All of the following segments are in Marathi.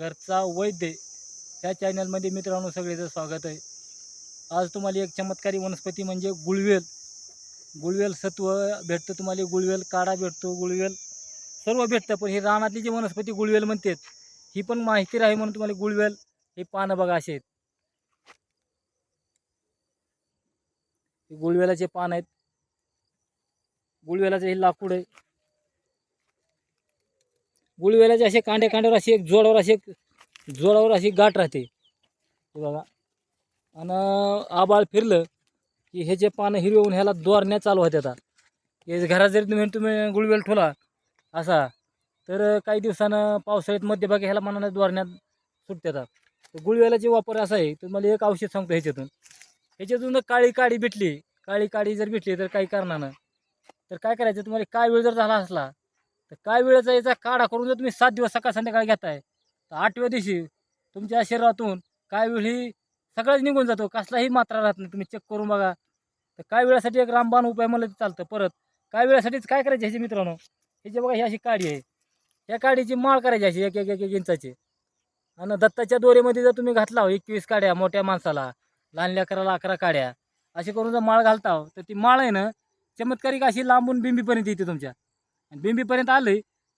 घरचा वैद्य ह्या चॅनलमध्ये मित्रांनो सगळेचं स्वागत आहे. आज तुम्हाला एक चमत्कारी वनस्पती म्हणजे गुळवेल. गुळवेल सत्व भेटतं तुम्हाला गुळवेल काढा भेटतो गुळवेल सर्व भेटतं. पण ही रानातली जी वनस्पती गुळवेल म्हणतात ही पण माहिती राही म्हणून तुम्हाला गुळवेल हे पानं बघा असे आहेत. हे गुळवेलाचे पान आहेत. गुळवेलाचं हे लाकूड आहे. गुळवेलाचे असे कांडे कांड्यावर अशी एक जोडावर अशी एक जोडावर अशी गाठ राहते. हे बघा. आणि आबाळ फिरलं की ह्याचे पानं पानं होऊन ह्याला दोरण्या चालू होत्या आता. हे घरात जरी तुम्ही तुम्ही गुळवेल ठेवला असा तर काही दिवसानं पावसाळ्यात मध्यभागी ह्याला मनाने दोरण्यात सुटतात तर गुळवेलाचे वापर असा आहे तर मला एक औषध सांगतो ह्याच्यातून. ह्याच्यातून जर काळी काडी भेटली काळी काडी जर भेटली तर काही कारणानं. तर काय करायचं तुम्हाला काय वेळ जर झाला असला तर काय वेळेचा याचा काढा करून जर तुम्ही सात दिवस सकाळ संध्याकाळ घेताय तर आठव्या दिवशी तुमच्या शरीरातून काय वेळ ही सगळ्याच निघून जातो कसलाही मात्रा राहत नाही. तुम्ही चेक करून बघा. तर काय वेळासाठी एक रामबाण उपाय म्हणलं चालतं. परत काय वेळासाठीच काय करायचे ह्याचे मित्रांनो? ह्याचे बघा ही अशी काडी आहे. या काडीची माळ करायची अशी एक एक एक एक इंचाची. आणि दत्ताच्या दोरेमध्ये जर तुम्ही घातला हो एकवीस काड्या मोठ्या माणसाला लहान लेकराला अकरा काड्या असे करून जर माळ घालता हो, तर ती माळ आहे ना चमत्कारिक अशी लांबून बिंबीपर्यंत येते तुमच्या. आणि बिंबीपर्यंत आलं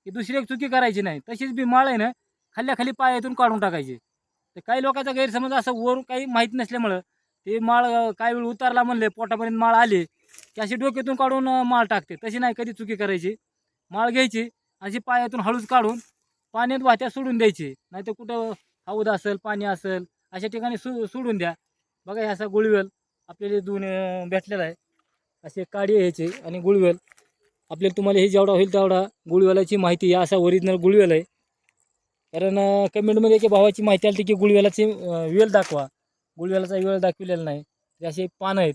की दुसरी एक चुकी करायची नाही. तशीच बी माळ आहे ना खाल्ल्या खाली पायातून काढून टाकायची. तर काही लोकांचा गैरसमज असं वर काही माहीत नसल्यामुळं ते माळ काही वेळ उतारला म्हणले पोटापर्यंत माळ आली की अशी डोक्यातून काढून माळ टाकते. तशी नाही कधी चुकी करायची. माळ घ्यायची अशी पायातून हळूच काढून पाण्यात वाहत्या सोडून द्यायची. नाही तर कुठं हौद असेल पाणी असेल अशा ठिकाणी सो सोडून द्या. बघा हे असा गुळवेल आपल्याला दोन भेटलेला आहे. असे काडी यायचे आणि गुळवेल आपल्याला तुम्हाला हे जेवढा होईल तेवढा गुळवेलाची माहिती या असा ओरिजिनल गुळवेल आहे. कारण कमेंटमध्ये की भावाची माहिती आली की गुळवेलाची वेल दाखवा. गुळवेलाचा वेळ दाखविलेला नाही. ते असे पानं आहेत.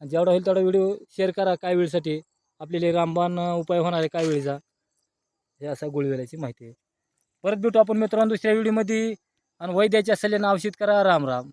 आणि जेवढा होईल तेवढा व्हिडिओ शेअर करा काय वेळेसाठी. आपल्याला रामबाण उपाय होणार आहे काय वेळेचा. हे असा गुळवेलाची माहिती आहे. परत भेटू आपण मित्रांनो दुसऱ्या व्हिडिओमध्ये आणि वैद्याच्या सल्ल्यानं औषध करा. राम राम.